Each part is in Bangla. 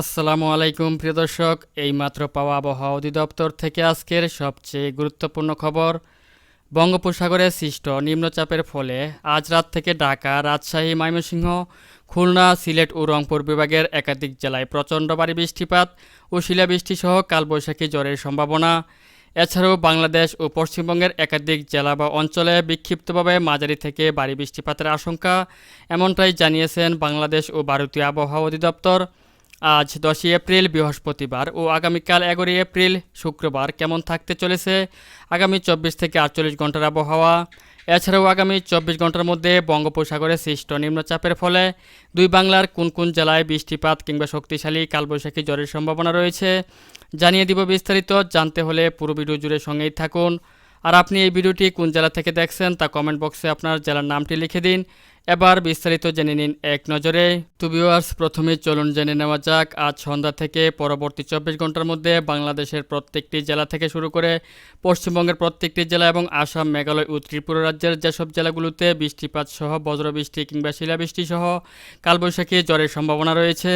আসসালামু আলাইকুম, প্রিয় দর্শক। এইমাত্র পাওয়া আবহাওয়া অধিদপ্তর থেকে আজকের সবচেয়ে গুরুত্বপূর্ণ খবর, বঙ্গোপসাগরে সৃষ্ট নিম্নচাপের ফলে আজ রাত থেকে ঢাকা, রাজশাহী, ময়মনসিংহ, খুলনা, সিলেট ও রংপুর বিভাগের একাধিক জেলায় প্রচণ্ড ভারী বৃষ্টিপাত ও শিলাবৃষ্টি সহ কালবৈশাখী জ্বরের সম্ভাবনা। এছাড়াও বাংলাদেশ ও পশ্চিমবঙ্গের একাধিক জেলা বা অঞ্চলে বিক্ষিপ্তভাবে মাঝারি থেকে ভারী বৃষ্টিপাতের আশঙ্কা, এমনটাই জানিয়েছেন বাংলাদেশ ও ভারতীয় আবহাওয়া অধিদপ্তর। আজ দশই এপ্রিল, বৃহস্পতিবার ও আগামীকাল এগারোই এপ্রিল, শুক্রবার কেমন থাকতে চলেছে? আগামী চব্বিশ থেকে আটচল্লিশ ঘণ্টার আবহাওয়া। এছাড়াও আগামী চব্বিশ ঘণ্টার মধ্যে বঙ্গোপসাগরে সৃষ্ট নিম্নচাপের ফলে দুই বাংলার কোন কোন জেলায় বৃষ্টিপাত কিংবা শক্তিশালী কালবৈশাখী জ্বরের সম্ভাবনা রয়েছে, জানিয়ে দিব বিস্তারিত। জানতে হলে পুরো ভিডিও জুড়ে সঙ্গেই থাকুন। আর আপনি এই ভিডিওটি কোন জেলা থেকে দেখছেন তা কমেন্ট বক্সে আপনার জেলার নামটি লিখে দিন। এবার বিস্তারিত জেনে নিন এক নজরে। টু ভিউয়ার্স প্রথমে চলুন জেনে নেওয়া যাক, আজ সন্ধ্যা থেকে পরবর্তী চব্বিশ ঘণ্টার মধ্যে বাংলাদেশের প্রত্যেকটি জেলা থেকে শুরু করে পশ্চিমবঙ্গের প্রত্যেকটি জেলা এবং আসাম, মেঘালয় ও ত্রিপুরা রাজ্যের যেসব জেলাগুলোতে বৃষ্টিপাত সহ বজ্রবৃষ্টি কিংবা শিলাবৃষ্টি সহ কালবৈশাখী জ্বরের সম্ভাবনা রয়েছে।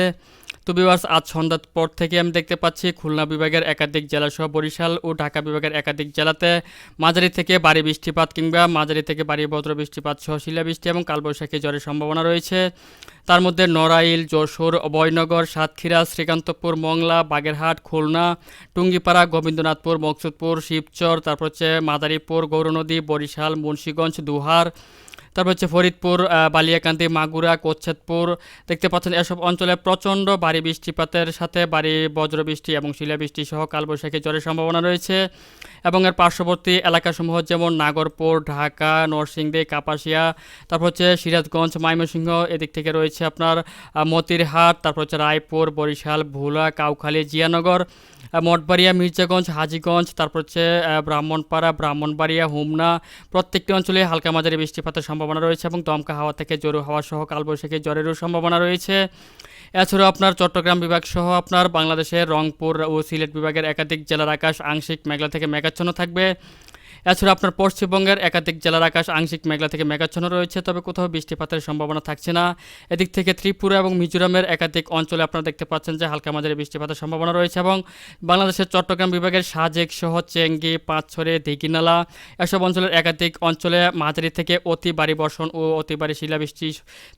তো বিভার্স আজ সন্ধ্যার পর থেকে আমি দেখতে পাচ্ছি খুলনা বিভাগের একাধিক জেলাসহ বরিশাল ও ঢাকা বিভাগের একাধিক জেলাতে মাঝারি থেকে ভারী বৃষ্টিপাত কিংবা মাঝারি থেকে ভারী বজ্র বৃষ্টিপাত সহ শিলাবৃষ্টি এবং কালবৈশাখী ঝড়ের সম্ভাবনা রয়েছে। তার মধ্যে নড়াইল, যশোর, অভয়নগর, সাতক্ষীরা, শ্রীকান্তপুর, মংলা, বাগেরহাট, খুলনা, টুঙ্গিপাড়া, গোবিন্দনাথপুর, মকসুদপুর, শিবচর, তারপর হচ্ছে মাদারীপুর, গৌরনদী, বরিশাল, মুন্সীগঞ্জ, দুহার তারপর হচ্ছে ফরিদপুর বালিয়াকান্দি, মাগুরা, কোচ্ছেদপুর। দেখতে পাচ্ছেন এসব অঞ্চলে প্রচণ্ড ভারী বৃষ্টিপাতের সাথে ভারী বজ্রবৃষ্টি এবং শিলাবৃষ্টি সহ কালবৈশাখী ঝড়ের সম্ভাবনা রয়েছে। এবং এর পার্শ্ববর্তী এলাকাসমূহ যেমন নাগরপুর, ঢাকা, নরসিংদী, কাপাসিয়া, তারপর হচ্ছে সিরাজগঞ্জ, ময়মনসিংহ এদিক থেকে রয়েছে আপনার মতিরহাট, তারপর হচ্ছে রায়পুর, বরিশাল, ভোলা, কাউখালী, জিয়ানগর মঠবাড়িয়া, মির্জাগঞ্জ, হাজিগঞ্জ, তারপর হচ্ছে ব্রাহ্মণপাড়া, ব্রাহ্মণবাড়িয়া, হুমনা প্রত্যেকটি অঞ্চলে হালকা মাঝারি বৃষ্টিপাতের সম্ভাবনা রয়েছে এবং দমকা হাওয়া থেকে জোরু হাওয়া সহ কালবৈশাখী জ্বরেরও সম্ভাবনা রয়েছে। এছাড়াও আপনার চট্টগ্রাম বিভাগ সহ আপনার বাংলাদেশের রংপুর ও সিলেট বিভাগের একাধিক জেলার আকাশ আংশিক মেঘলা থেকে মেঘাচ্ছন্ন থাকবে। এছাড়া আপনার পশ্চিমবঙ্গের একাধিক জেলার আকাশ আংশিক মেঘলা থেকে মেঘাচ্ছন্ন রয়েছে, তবে কোথাও বৃষ্টিপাতের সম্ভাবনা থাকছে না। এদিক থেকে ত্রিপুরা এবং মিজোরামের একাধিক অঞ্চলে আপনারা দেখতে পাচ্ছেন যে হালকা মাঝারি বৃষ্টিপাতের সম্ভাবনা রয়েছে এবং বাংলাদেশের চট্টগ্রাম বিভাগের সাজেক সহ চেঙ্গি, পাঁচছড়ে, দিঘিনালা এসব অঞ্চলের একাধিক অঞ্চলে মাঝারি থেকে অতি ভারী বর্ষণ ও অতি ভারী শিলাবৃষ্টি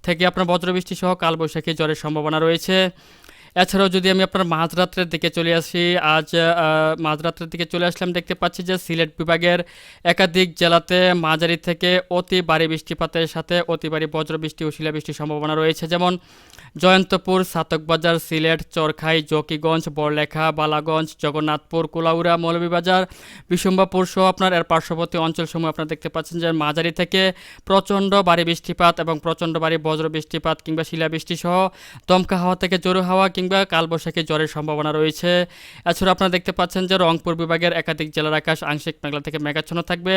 থেকে আপনার বজ্রবৃষ্টি সহ কালবৈশাখী ঝড়ের সম্ভাবনা রয়েছে। এছাড়াও যদি আমি আপনার মাঝরাত্রের দিকে চলে আসি, আজ মাঝরাত্রের দিকে চলে আসলাম, দেখতে পাচ্ছি যে সিলেট বিভাগের একাধিক জেলাতে মাঝারি থেকে অতি ভারী বৃষ্টিপাতের সাথে অতি ভারী বজ্রবৃষ্টি ও শিলাবৃষ্টির সম্ভাবনা রয়েছে। যেমন জয়ন্তপুর, সাতকবাজার, সিলেট, চরখাই, জকিগঞ্জ, বড়লেখা, বালাগঞ্জ, জগন্নাথপুর, কুলাউড়া, মৌলভীবাজার বিশম্বাপুর সহ আপনার এর পার্শ্ববর্তী অঞ্চলসমূহ আপনারা দেখতে পাচ্ছেন যে মাঝারি থেকে প্রচণ্ড ভারী বৃষ্টিপাত এবং প্রচণ্ড ভারী বজ্র বৃষ্টিপাত কিংবা শিলাবৃষ্টি সহ দমকা হাওয়া থেকে জোরো হাওয়া কিংবা কালবৈশাখী জ্বরের সম্ভাবনা রয়েছে। এছাড়া আপনারা দেখতে পাচ্ছেন যে রংপুর বিভাগের একাধিক জেলার আকাশ আংশিক মেঘলা থেকে মেঘাচ্ছন্ন থাকবে।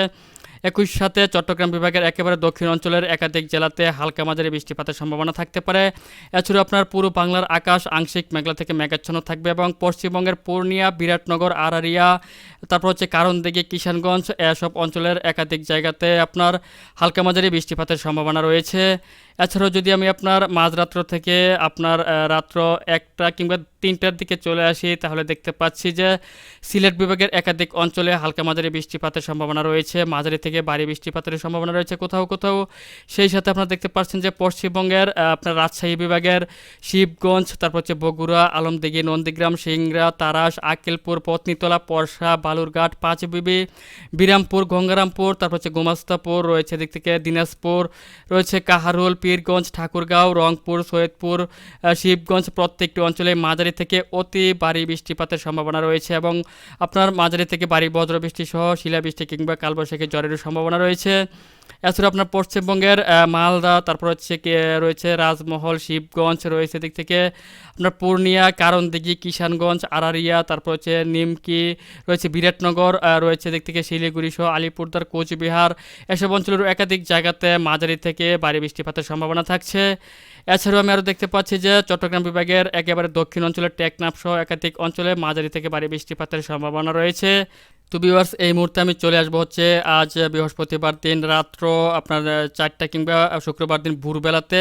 একই সাথে চট্টগ্রাম বিভাগের একেবারে দক্ষিণ অঞ্চলের একাধিক জেলাতে হালকা মাঝারি বৃষ্টিপাতের সম্ভাবনা থাকতে পারে। এছাড়া আপনার পুরো বাংলার আকাশ আংশিক মেঘলা থেকে মেঘাচ্ছন্ন থাকবে এবং পশ্চিমবঙ্গের পূর্ণিয়া, বিরাটনগর, আরারিয়া, তারপর হচ্ছে কারণদিঘি, কিষানগঞ্জ, এসব অঞ্চলের একাধিক জায়গাতে আপনার হালকা মাঝারি বৃষ্টিপাতের সম্ভাবনা রয়েছে। এছাড়াও যদি আমি আপনার মাঝরাত্র থেকে আপনার রাত্র একটা কিংবা তিনটার দিকে চলে আসি, তাহলে দেখতে পাচ্ছি যে সিলেট বিভাগের একাধিক অঞ্চলে হালকা মাঝারি বৃষ্টিপাতের সম্ভাবনা রয়েছে। মাঝারি থেকে ভারী বৃষ্টিপাতের সম্ভাবনা রয়েছে কোথাও কোথাও। সেই সাথে আপনারা দেখতে পাচ্ছেন যে পশ্চিমবঙ্গের আপনার রাজশাহী বিভাগের শিবগঞ্জ, তারপর হচ্ছে বগুড়া, আলমদিঘি, নন্দীগ্রাম, সিংড়া, তারাস আকেলপুর পত্নীতলা, পরশা, বালুরঘাট, পাঁচবিবি, বিরামপুর, গঙ্গারামপুর, তারপর হচ্ছে গোমাস্তাপুর, রয়েছে দিক থেকে দিনাজপুর, রয়েছে কাহারুল, পীরগঞ্জ, ঠাকুরগাঁও, রংপুর, সৈয়দপুর শিবগঞ্জ প্রত্যেকটি অঞ্চলে মাঝারি থেকে অতি ভারী বৃষ্টিপাতের সম্ভাবনা রয়েছে এবং আপনার মাঝারি থেকে ভারী বজ্রবৃষ্টি সহ শিলাবৃষ্টি কিংবা কালবৈশাখী জ্বরেরও সম্ভাবনা রয়েছে। এছাড়া আপনার পশ্চিমবঙ্গের মালদা, তারপর হচ্ছে রয়েছে রাজমহল, শিবগঞ্জ রয়েছে দিক থেকে। আপনার পূর্ণিয়া, কারণদিঘি, কিষানগঞ্জ, আরারিয়া, তারপর হচ্ছে নিমকি, রয়েছে বিরাটনগর রয়েছে দিক থেকে শিলিগুড়ি সহ আলিপুরদার কোচবিহার। এসব অঞ্চলের একাধিক জায়গাতে মাঝারি থেকে ভারী বৃষ্টিপাতের সম্ভাবনা থাকছে। এছাড়াও আমি আরও দেখতে পাচ্ছি যে চট্টগ্রাম বিভাগের একেবারে দক্ষিণ অঞ্চলের টেকনাফ সহ একাধিক অঞ্চলে মাঝারি থেকে ভারী বৃষ্টিপাতের সম্ভাবনা রয়েছে। তো বিভার্স এই মুহূর্তে আমি চলে আসব হচ্ছে আজ বৃহস্পতিবার দিন, রাত্র আপনার চারটা কিংবা শুক্রবার দিন ভোরবেলাতে।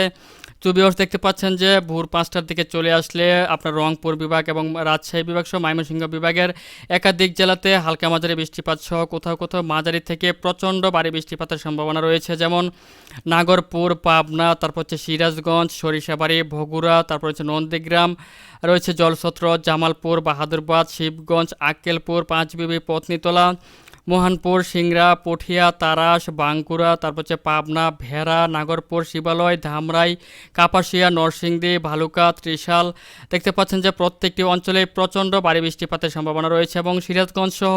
তো বিয়স দেখতে পাচ্ছেন যে ভোর পাঁচটার দিকে চলে আসলে আপনার রংপুর বিভাগ এবং রাজশাহী বিভাগ সহ ময়মনসিংহ বিভাগের একাধিক জেলাতে হালকা মাঝারি বৃষ্টিপাত সহ কোথাও কোথাও মাঝারি থেকে প্রচণ্ড ভারী বৃষ্টিপাতের সম্ভাবনা রয়েছে। যেমন নাগরপুর, পাবনা, তারপর হচ্ছে সিরাজগঞ্জ, সরিষাবাড়ি ভগুড়া তারপর হচ্ছে নন্দীগ্রাম, রয়েছে জলসত্র, জামালপুর, বাহাদুরবাদ, শিবগঞ্জ, আক্কেলপুর, পাঁচবিবি, পত্নীতলা মোহানপুর, সিংড়া, পঠিয়া, তারাস বাঙ্কুড়া তারপর হচ্ছে পাবনা, ভেড়া, নাগরপুর, শিবালয়, ধামরাই, কাপাসিয়া, নরসিংদী, ভালুকা, ত্রিশাল। দেখতে পাচ্ছেন যে প্রত্যেকটি অঞ্চলে প্রচণ্ড বাড়ি বৃষ্টিপাতের সম্ভাবনা রয়েছে এবং সিরাজগঞ্জ সহ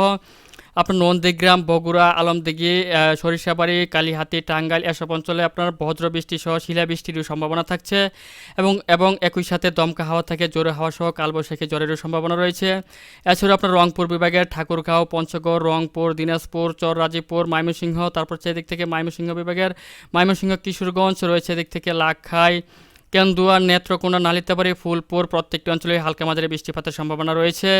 আপনার নন্দীগ্রাম, বগুড়া, আলমদিঘি সরিষাবাড়ি, কালীহাতি, টাঙ্গাইল এসব অঞ্চলে আপনার বজ্র বৃষ্টি সহ শিলাবৃষ্টিরও সম্ভাবনা থাকছে এবং এবং একই সাথে দমকা হাওয়া থেকে, জোরে হাওয়া সহ কালবৈশাখী জ্বরেরও সম্ভাবনা রয়েছে। এছাড়াও আপনার রংপুর বিভাগের ঠাকুরগাঁও, পঞ্চগড়, রংপুর, দিনাজপুর, চররাজিপুর, ময়মনসিংহ, তারপর সেদিক থেকে ময়মনসিংহ বিভাগের ময়মনসিংহ, কিশোরগঞ্জ, রয়েছে এদিক থেকে লাখাই কেন্দুয়া, নেত্রকোনা, নালিতাবাড়ি, ফুলপুর প্রত্যেকটি অঞ্চলে হালকা মাঝারি বৃষ্টিপাতের সম্ভাবনা রয়েছে।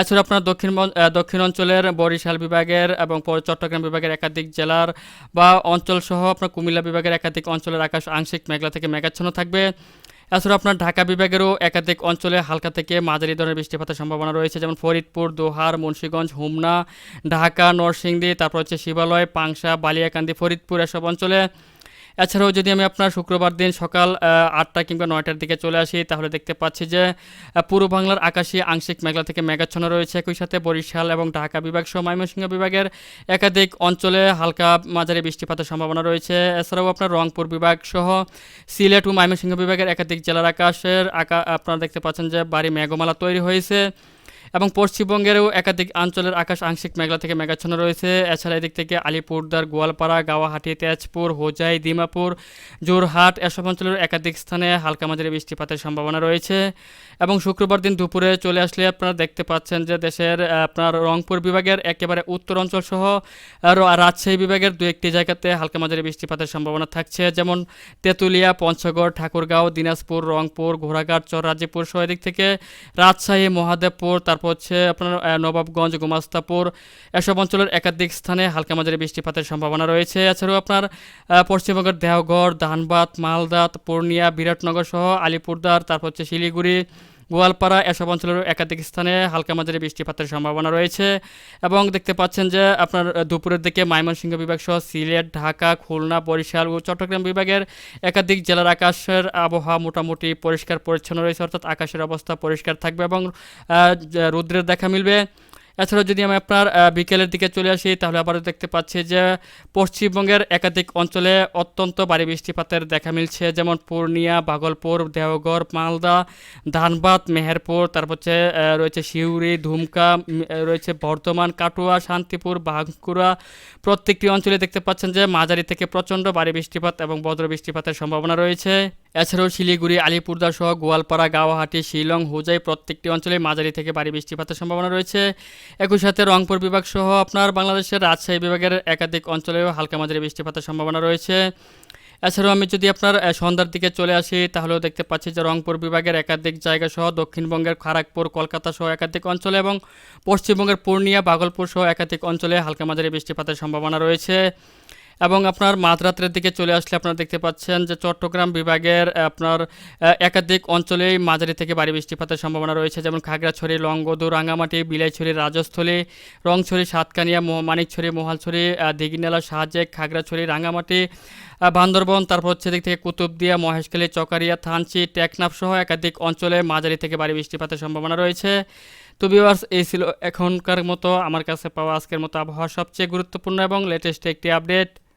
এছাড়া আপনার দক্ষিণ দক্ষিণ অঞ্চলের বরিশাল বিভাগের এবং চট্টগ্রাম বিভাগের একাধিক জেলার বা অঞ্চলসহ আপনার কুমিল্লা বিভাগের একাধিক অঞ্চলের আকাশ আংশিক মেঘলা থেকে মেঘাচ্ছন্ন থাকবে। এছাড়া আপনার ঢাকা বিভাগেরও একাধিক অঞ্চলে হালকা থেকে মাঝারি ধরনের বৃষ্টিপাতের সম্ভাবনা রয়েছে, যেমন ফরিদপুর, দোহার, মুন্সীগঞ্জ, হুমনা, ঢাকা, নরসিংদী, তারপর হচ্ছে শিবালয়, পাংশা, বালিয়াকান্দি, ফরিদপুর এসব অঞ্চলে। এছাড়াও যদি আমি আপনার শুক্রবার দিন সকাল আটটা কিংবা নয়টার দিকে চলে আসি, তাহলে দেখতে পাচ্ছি যে পূর্ব বাংলার আকাশে আংশিক মেঘলা থেকে মেঘাচ্ছন্ন রয়েছে। একই সাথে বরিশাল এবং ঢাকা বিভাগ সহ ময়মনসিংহ বিভাগের একাধিক অঞ্চলে হালকা মাঝারি বৃষ্টিপাতের সম্ভাবনা রয়েছে। এছাড়াও আপনার রংপুর বিভাগ সহ সিলেট ও ময়মনসিংহ বিভাগের একাধিক জেলার আকাশের আকা, আপনারা দেখতে পাচ্ছেন যে, বাড়ি মেঘমালা তৈরি হয়েছে। এবং পশ্চিমবঙ্গেরও একাধিক অঞ্চলের আকাশ আংশিক মেঘলা থেকে মেঘাচ্ছন্ন রয়েছে। এছাড়া এদিক থেকে আলিপুরদার, গোয়ালপাড়া, গাওয়াহাটি, তেজপুর, হোজাই দিমাপুর জোরহাট এসব অঞ্চলের একাধিক স্থানে হালকা মাঝারি বৃষ্টিপাতের সম্ভাবনা রয়েছে। এবং শুক্রবার দিন দুপুরে চলে আসলে আপনারা দেখতে পাচ্ছেন যে দেশের আপনার রংপুর বিভাগের একেবারে উত্তর অঞ্চল সহ রাজশাহী বিভাগের দু একটি জায়গাতে হালকা মাঝারি বৃষ্টিপাতের সম্ভাবনা থাকছে। যেমন তেঁতুলিয়া, পঞ্চগড়, ঠাকুরগাঁও, দিনাজপুর, রংপুর, ঘোড়াঘাট চররাজিপুর সহ এদিক থেকে রাজশাহী, মহাদেবপুর তারপর হচ্ছে আপনার নবাবগঞ্জ, গোমাস্তাপুর, এসব অঞ্চলের একাধিক স্থানে হালকা মাঝারি বৃষ্টিপাতের সম্ভাবনা রয়েছে। এছাড়াও আপনার পশ্চিমবঙ্গের দেওঘর, ধানবাদ, মালদাত, পূর্ণিয়া বিরাটনগর সহ আলিপুরদার তারপর হচ্ছে শিলিগুড়ি গোয়ালপাড়া এসব অঞ্চলের একাধিক স্থানে হালকা মাঝারি বৃষ্টিপাতের সম্ভাবনা রয়েছে এবং দেখতে পাচ্ছেন যে আপনার দুপুরের দিকে ময়মনসিংহ বিভাগ সহ সিলেট, ঢাকা, খুলনা, বরিশাল ও চট্টগ্রাম বিভাগের একাধিক জেলার আকাশের আবহাওয়া মোটামুটি পরিষ্কার পরিচ্ছন্ন রয়েছে। অর্থাৎ আকাশের অবস্থা পরিষ্কার থাকবে এবং রৌদ্রের দেখা মিলবে। এছাড়াও যদি আমি আপনার বিকেলের দিকে চলে আসি, তাহলে আবারও দেখতে পাচ্ছি যে পশ্চিমবঙ্গের একাধিক অঞ্চলে অত্যন্ত ভারী বৃষ্টিপাতের দেখা মিলছে। যেমন পূর্ণিয়া, ভাগলপুর দেওঘর মালদা, ধানবাদ, মেহেরপুর, তারপর হচ্ছে রয়েছে সিউড়ি, ধুমকা রয়েছে বর্ধমান, কাটুয়া, শান্তিপুর, বাঁকুড়া। প্রত্যেকটি অঞ্চলে দেখতে পাচ্ছেন যে মাঝারি থেকে প্রচণ্ড ভারী বৃষ্টিপাত এবং বজ্র বৃষ্টিপাতের সম্ভাবনা রয়েছে। এছাড়াও শিলিগুড়ি আলিপুরদার সহ গোয়ালপাড়া গাওয়াহাটি শিলং, হুজাই প্রত্যেকটি অঞ্চলে মাঝারি থেকে ভারী বৃষ্টিপাতের সম্ভাবনা রয়েছে। একই সাথে রংপুর বিভাগ সহ আপনার বাংলাদেশের রাজশাহী বিভাগের একাধিক অঞ্চলেও হালকা মাঝারি বৃষ্টিপাতের সম্ভাবনা রয়েছে। এছাড়াও আমি যদি আপনার সন্ধ্যার দিকে চলে আসি, তাহলেও দেখতে পাচ্ছি যে রংপুর বিভাগের একাধিক জায়গা সহ দক্ষিণবঙ্গের খড়গপুর কলকাতা সহ একাধিক অঞ্চলে এবং পশ্চিমবঙ্গের পূর্ণিয়া, ভাগলপুর সহ একাধিক অঞ্চলে হালকা মাঝারি বৃষ্টিপাতের সম্ভাবনা রয়েছে। এবং আপনার মাঝরাত্রের দিকে চলে আসলে আপনারা দেখতে পাচ্ছেন যে চট্টগ্রাম বিভাগের আপনার একাধিক অঞ্চলেই মাঝারি থেকে ভারী বৃষ্টিপাতের সম্ভাবনা রয়েছে যেমন খাগড়াছড়ি লংগদু রাঙ্গামাটি বিলাইছড়ি রাজস্থলী রংছড়ি সাতকানিয়া মানিকছড়ি মোহালছড়ি দিঘিনালা সাহায্যে খাগড়াছড়ি রাঙ্গামাটি আহ, বান্দরবন তারপর হচ্ছে দিক থেকে কুতুবদিয়া মহেশখালী চকারিয়া থানচি টেকনাফ সহ একাধিক অঞ্চলে মাঝারি থেকে ভারী বৃষ্টিপাতের সম্ভাবনা রয়েছে। তো ভিউয়ার্স এই ছিল এখনকার মতো। আমার কাছে পাওয়া আজকের মতো আবহাওয়া সবচেয়ে গুরুত্বপূর্ণ এবং লেটেস্ট একটি আপডেট